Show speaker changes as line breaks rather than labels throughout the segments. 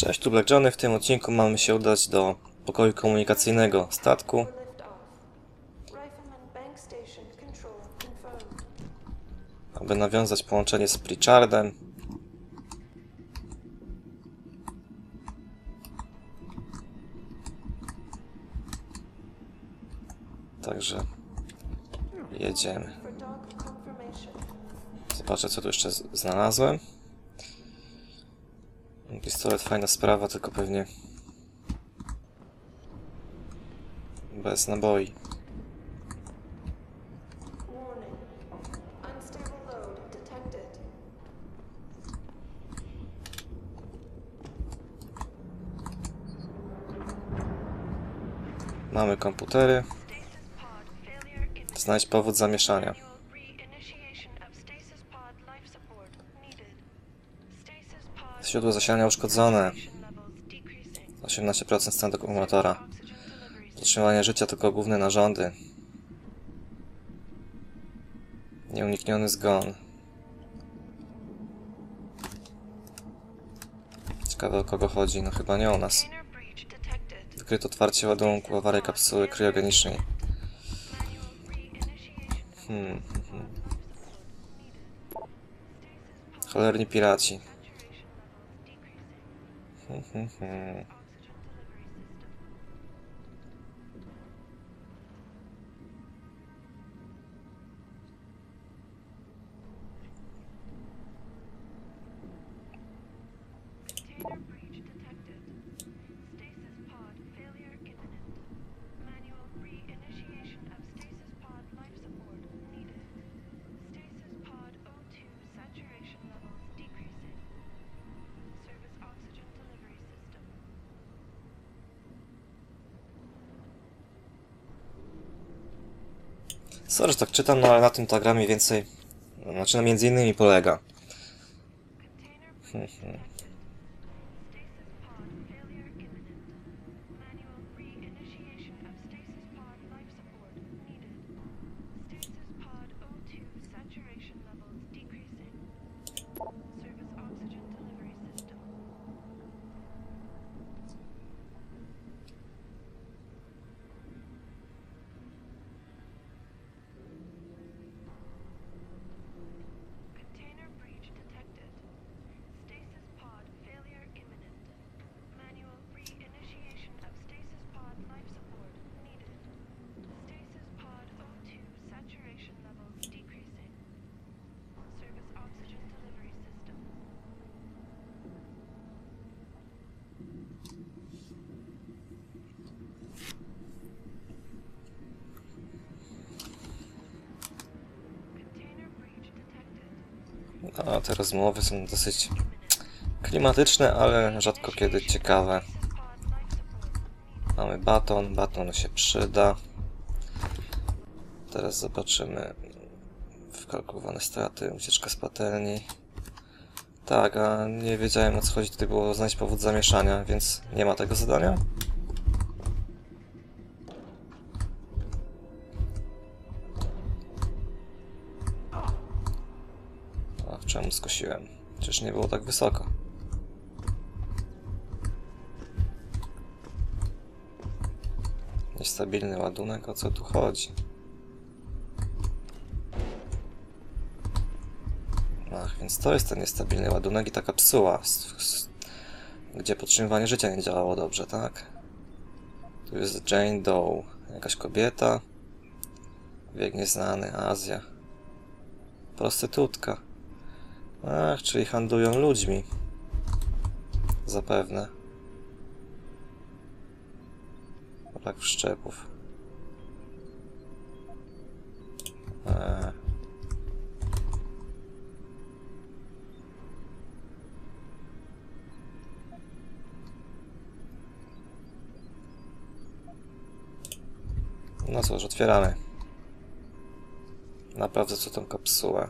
Cześć, tu Black Johnny. W tym odcinku mamy się udać do pokoju komunikacyjnego statku. Aby nawiązać połączenie z Pritchardem. Także jedziemy. Zobaczę co tu jeszcze znalazłem. Pistolet fajna sprawa, tylko pewnie bez naboi. Mamy komputery. Znajdź powód zamieszania. Źródło zasilania uszkodzone. 18% stan akumulatora. Podtrzymywanie życia tylko główne narządy. Nieunikniony zgon. Ciekawe o kogo chodzi, no chyba nie o nas. Wykryto otwarcie ładunku awarii kapsuły kryogenicznej. Hmm. hmm. Cholerni piraci. Hmm, hmm, hmm. Sorry, że tak czytam, no ale na tym ta więcej, znaczy no między innymi polega. No, te rozmowy są dosyć klimatyczne, ale rzadko kiedy ciekawe. Mamy baton, baton się przyda. Teraz zobaczymy wkalkulowane straty, ucieczka z patelni. Tak, a nie wiedziałem o co chodzi, tutaj było znaleźć powód zamieszania, więc nie ma tego zadania. Czemu skosiłem? Przecież nie było tak wysoko. Niestabilny ładunek, o co tu chodzi? Ach, więc to jest ten niestabilny ładunek i ta kapsuła, s- s- gdzie podtrzymywanie życia nie działało dobrze, tak? Tu jest Jane Doe, jakaś kobieta, wiek nieznany, Azja, prostytutka. Ach, czyli handlują ludźmi. Zapewne. Brak wszczepów. Eee. No cóż, otwieramy. Naprawdę co tą kapsułę.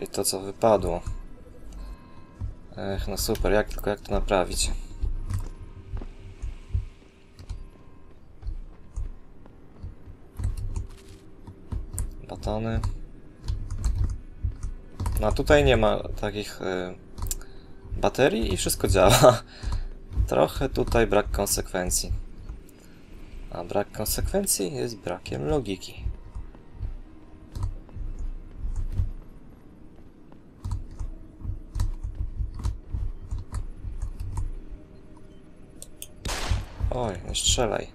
Czyli to, co wypadło. Ech, no super, jak tylko jak to naprawić? Batony. No a tutaj nie ma takich y, baterii i wszystko działa. Trochę tutaj brak konsekwencji. A brak konsekwencji jest brakiem logiki. Strzelaj.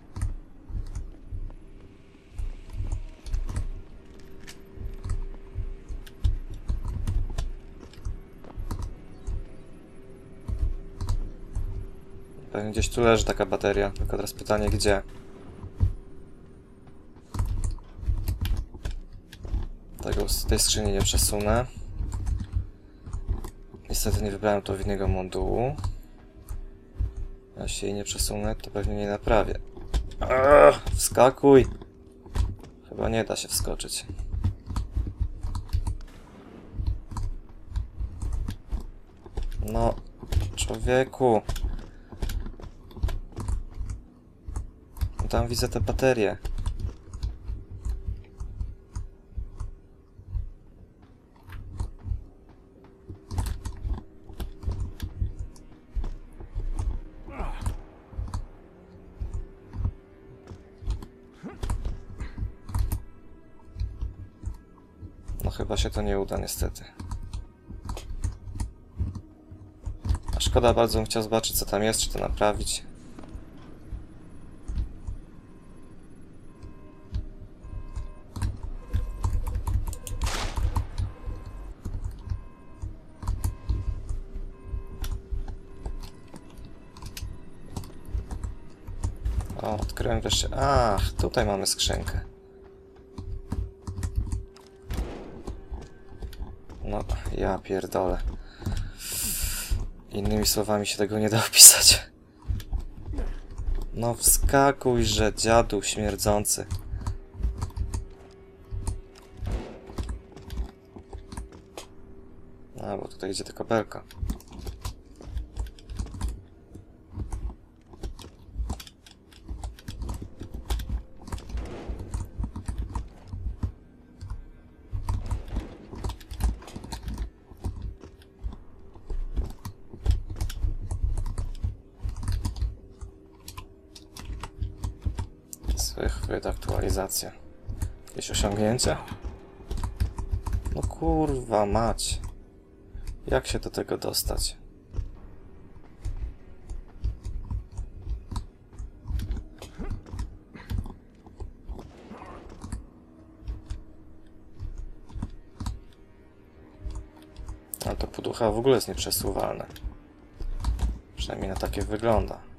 Pewnie gdzieś tu leży taka bateria, tylko teraz pytanie gdzie. Tego tej skrzyni nie przesunę. Niestety nie wybrałem odpowiedniego modułu. Jeśli jej nie przesunę, to pewnie nie naprawię. Ugh, wskakuj! Chyba nie da się wskoczyć. No, człowieku. No Tam widzę te baterie. Się to nie uda niestety. A szkoda, bardzo bym chciał zobaczyć co tam jest, czy to naprawić. O, odkryłem wreszcie. Ach, tutaj mamy skrzynkę. No, ja pierdolę. Innymi słowami się tego nie da opisać. No wskakuj, że dziadu śmierdzący. A, bo tutaj idzie tylko belka. Zwychwyt aktualizacja. Jakieś osiągnięcia? No kurwa mać. Jak się do tego dostać? A to poducha w ogóle jest nieprzesuwalne. Przynajmniej na takie wygląda.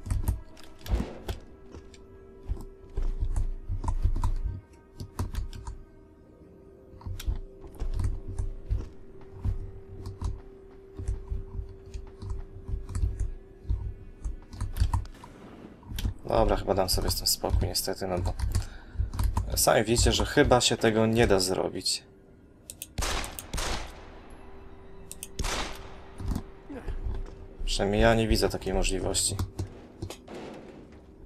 Dobra, chyba dam sobie z tym spokój niestety, no bo sami wiecie, że chyba się tego nie da zrobić. Przynajmniej ja nie widzę takiej możliwości.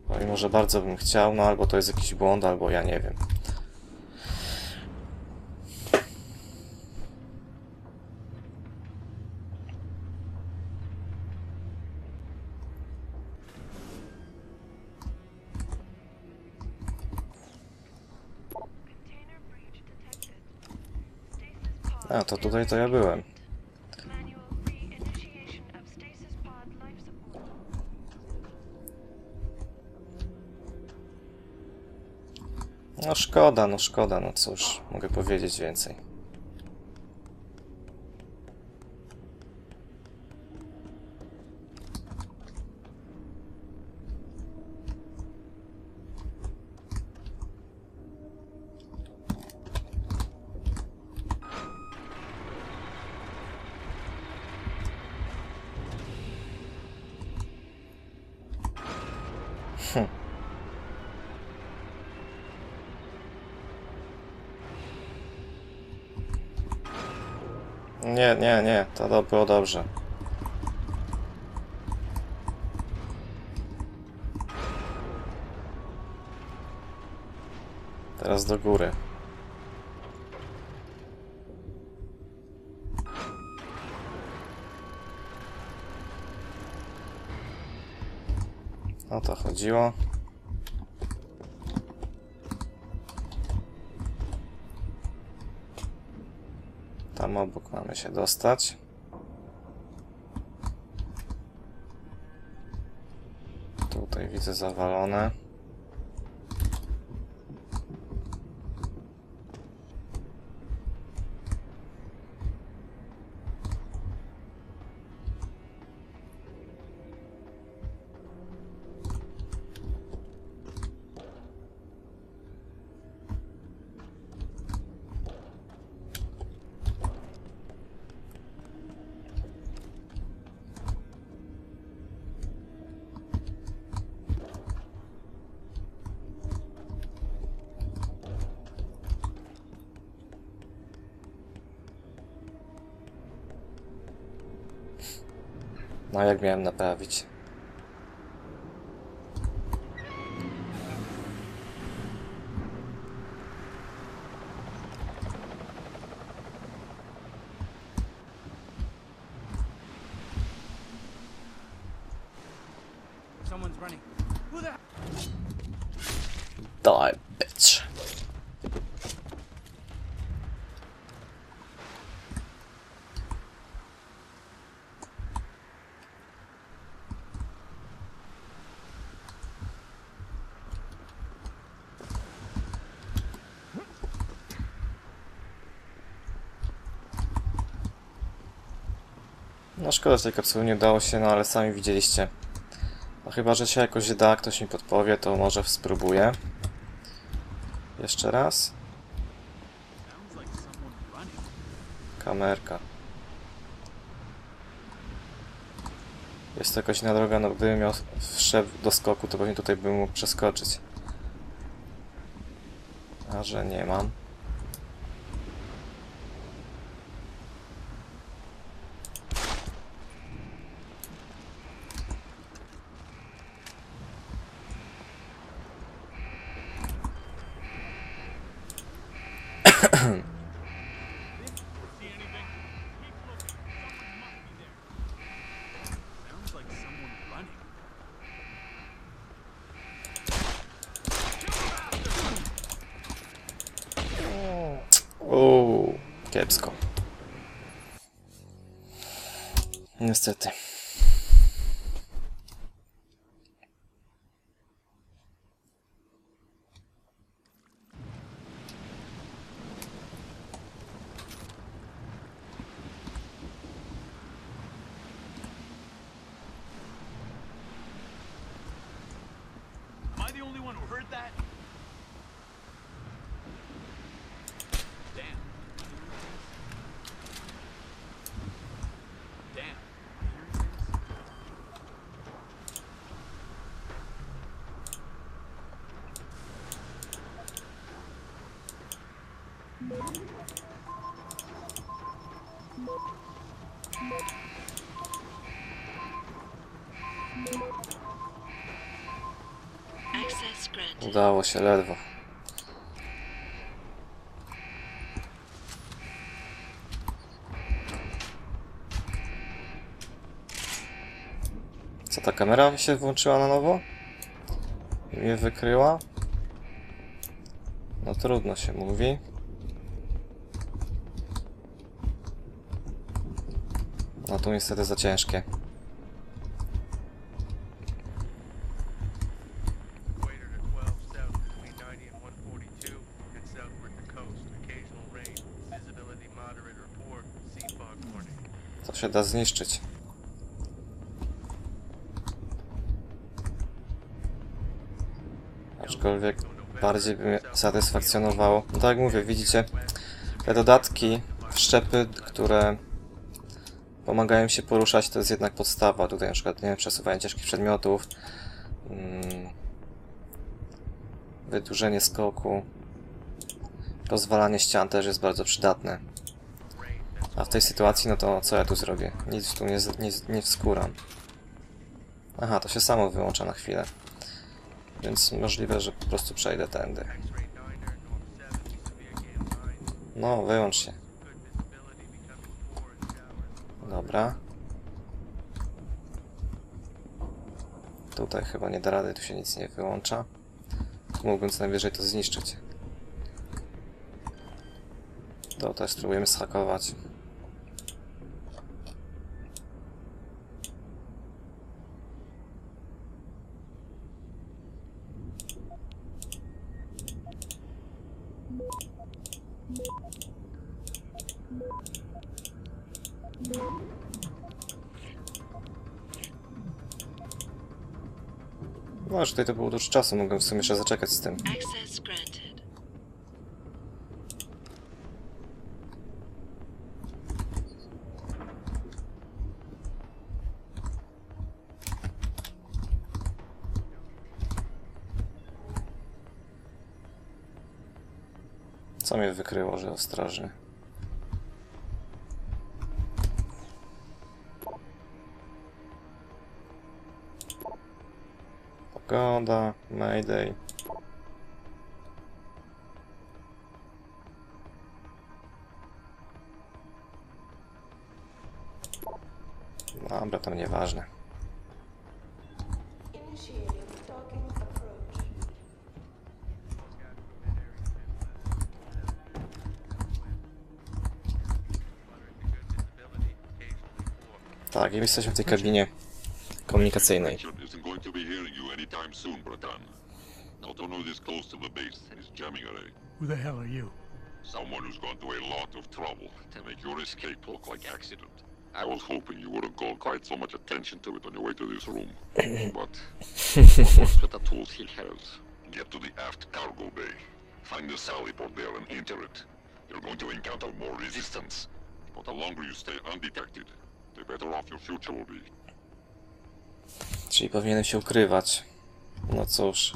Pomimo, że bardzo bym chciał, no albo to jest jakiś błąd, albo ja nie wiem. A, to tutaj to ja byłem. No szkoda, no szkoda, no cóż, mogę powiedzieć więcej. nie, nie, nie, to było dobrze. Teraz do góry. O to chodziło. Tam obok mamy się dostać. Tutaj widzę zawalone. No jak miałem naprawić? No szkoda, że tej kapsuły nie udało się, no ale sami widzieliście. No chyba, że się jakoś da, ktoś mi podpowie, to może spróbuję. Jeszcze raz. Kamerka. Jest to jakaś inna droga, no gdybym miał wszedł do skoku, to pewnie tutaj bym mógł przeskoczyć. A że nie mam. Kiepsko. Niestety. Udało się ledwo. Co ta kamera się włączyła na nowo? I mnie wykryła? No trudno się mówi.
Poor. Sea fog warning.
To się da zniszczyć. Aczkolwiek bardziej by mnie satysfakcjonowało. No tak jak mówię, widzicie, te dodatki, wszczepy, które pomagają się poruszać, to jest jednak podstawa. Tutaj na przykład, nie wiem, przesuwanie ciężkich przedmiotów, mm, wydłużenie skoku, rozwalanie ścian też jest bardzo przydatne. A w tej sytuacji, no to co ja tu zrobię? Nic tu nie, nie, nie wskuram. Aha, to się samo wyłącza na chwilę. Więc możliwe, że po prostu przejdę tędy.
X-ray 9 there, north 7 east of via Gam 9.
No, wyłącz się. Dobra. Tutaj chyba nie da rady, tu się nic nie wyłącza. Tu mógłbym co najwyżej to zniszczyć. To też spróbujemy schakować. No, że tutaj to było dużo czasu, mogłem w sumie jeszcze zaczekać z tym. Co mnie wykryło, że ostrożny? Pogoda, Mayday. Dobra, to nieważne. Tak, jesteśmy w tej kabinie komunikacyjnej.
Going to be hearing you anytime soon, Bratan. Autono is close to the base and is jamming away.
Who the hell are you?
Someone who's gone to a lot of trouble to make your escape look like accident. I was hoping you wouldn't call quite so much attention to it on your way to this room. but what works with the tools he has? Get to the aft cargo bay. Find the sally port there and enter it. You're going to encounter more resistance. But the longer you stay undetected, the better off your future will be.
Czyli powinienem się ukrywać. No cóż,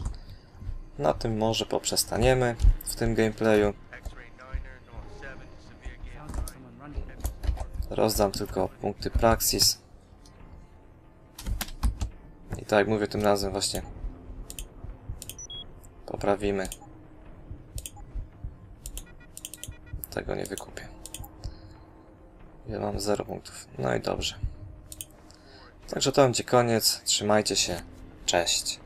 na tym może poprzestaniemy w tym gameplayu.
X-ray Niner, North 7, severe gale
Sounds like someone running.
Rozdam tylko punkty Praxis. I tak jak mówię, tym razem właśnie poprawimy. Tego nie wykupię. Ja mam 0 punktów. No i dobrze. Także to będzie koniec. Trzymajcie się. Cześć.